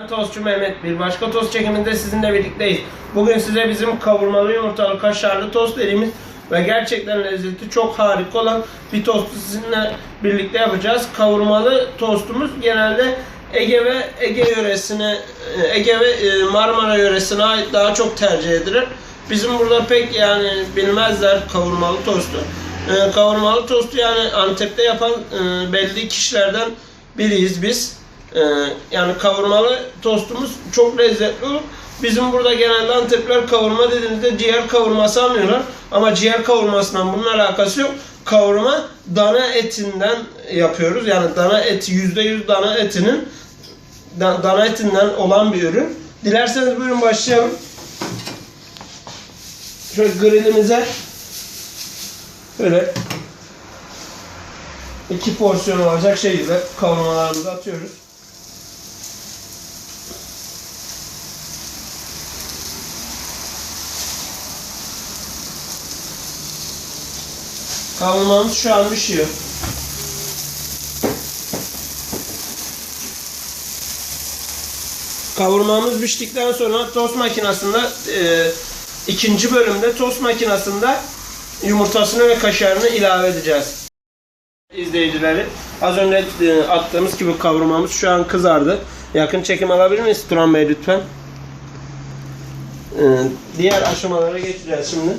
Ben Tostçu Mehmet. Bir başka tost çekiminde sizinle birlikteyiz. Bugün size bizim kavurmalı yumurtalı kaşarlı tost dediğimiz ve gerçekten lezzeti çok harika olan bir tostu sizinle birlikte yapacağız. Kavurmalı tostumuz genelde Ege ve Ege yöresine, Ege ve e, Marmara yöresine ait daha çok tercih edilir. Bizim burada pek yani bilmezler kavurmalı tostu. E, Kavurmalı tostu yani Antep'te yapan e, belli kişilerden biriyiz biz. Ee, yani kavurmalı tostumuz çok lezzetli olur. Bizim burada genelde Antepler kavurma dediğimizde ciğer kavurması almıyorlar. Ama ciğer kavurmasından bunun alakası yok. Kavurma dana etinden yapıyoruz. Yani dana eti %100 dana etinin da- dana etinden olan bir ürün. Dilerseniz buyurun başlayalım. Şöyle grillimize böyle iki porsiyon olacak şekilde kavurmalarımızı atıyoruz. Kavurmamız şu an pişiyor. Kavurmamız piştikten sonra tost makinesinde e, ikinci bölümde tost makinesinde yumurtasını ve kaşarını ilave edeceğiz. İzleyicileri az önce e, attığımız gibi kavurmamız şu an kızardı. Yakın çekim alabilir miyiz Turan Bey lütfen? E, diğer aşamalara geçeceğiz şimdi.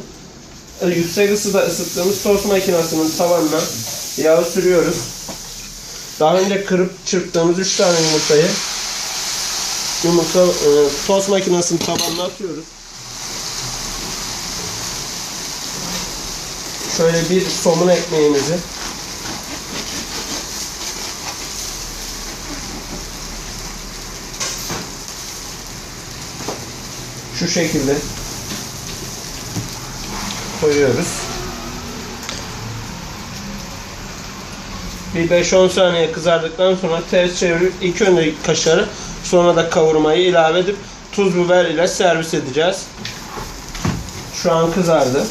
E, yüksek ısıda ısıttığımız tost makinesinin tavanına yağı sürüyoruz. Daha önce kırıp çırptığımız 3 tane yumurtayı yumurta e, tost makinesinin tabanına atıyoruz. Şöyle bir somun ekmeğimizi şu şekilde koyuyoruz. Bir 5-10 saniye kızardıktan sonra ters çevirip ilk önce kaşarı sonra da kavurmayı ilave edip tuz biber ile servis edeceğiz. Şu an kızardı.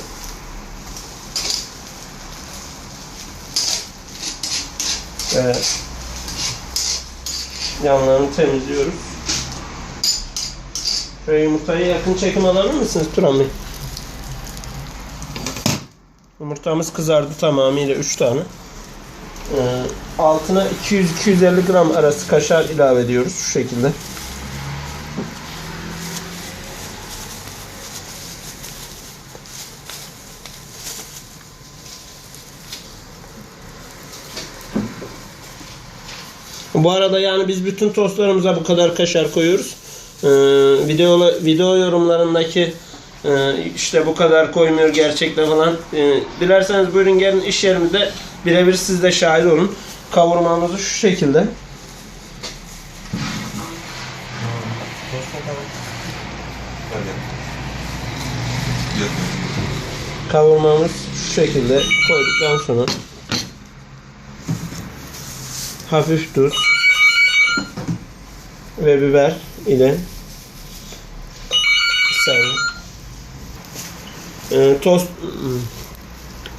Evet. Yanlarını temizliyoruz. Şöyle yumurtayı yakın çekim alabilir misiniz Turan Bey? Yumurtamız kızardı tamamıyla 3 tane. Ee, altına 200-250 gram arası kaşar ilave ediyoruz şu şekilde. Bu arada yani biz bütün tostlarımıza bu kadar kaşar koyuyoruz. Ee, video video yorumlarındaki işte bu kadar koymuyor gerçekten falan. Ee, dilerseniz buyurun gelin iş yerimizde birebir siz de şahit olun. Kavurmamızı şu şekilde. Kavurmamız şu şekilde koyduktan sonra hafif tuz ve biber ile servis. Ee, tost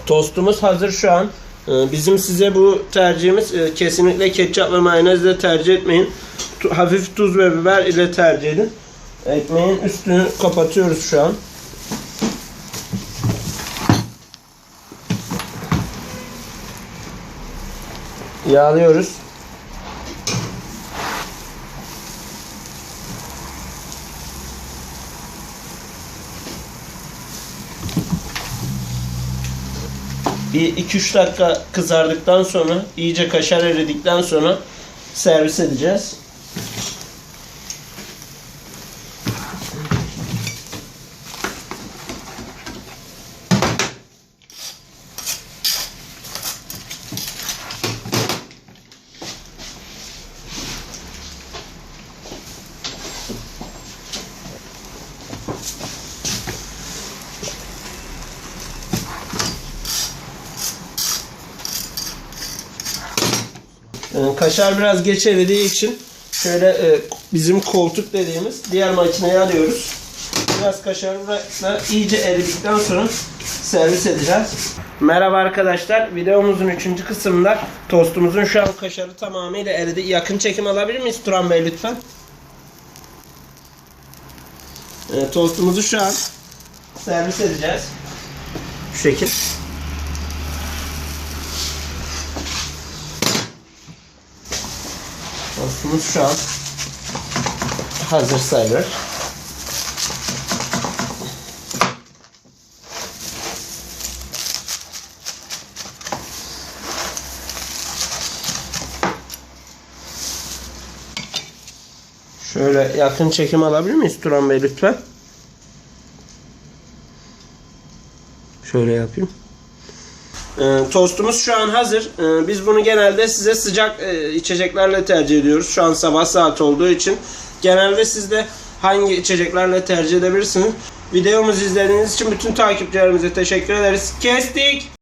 tostumuz hazır şu an. Ee, bizim size bu tercihimiz e, kesinlikle ketçap ve mayonezle tercih etmeyin. Hafif tuz ve biber ile tercih edin. Ekmeğin üstünü kapatıyoruz şu an. Yağlıyoruz. Bir 2-3 dakika kızardıktan sonra iyice kaşar eridikten sonra servis edeceğiz. Kaşar biraz geç eridiği için şöyle e, bizim koltuk dediğimiz diğer makineye alıyoruz. Biraz kaşarla iyice eridikten sonra servis edeceğiz. Merhaba arkadaşlar. Videomuzun 3. kısmında tostumuzun şu an kaşarı tamamıyla eridi. Yakın çekim alabilir miyiz Turan Bey lütfen? E, tostumuzu şu an servis edeceğiz. Şu şekil. Tostumuz şu an hazır sayılır. Şöyle yakın çekim alabilir miyiz Turan Bey lütfen? Şöyle yapayım. Ee, tostumuz şu an hazır. Ee, biz bunu genelde size sıcak e, içeceklerle tercih ediyoruz. Şu an sabah saat olduğu için. Genelde siz de hangi içeceklerle tercih edebilirsiniz. Videomuzu izlediğiniz için bütün takipçilerimize teşekkür ederiz. Kestik.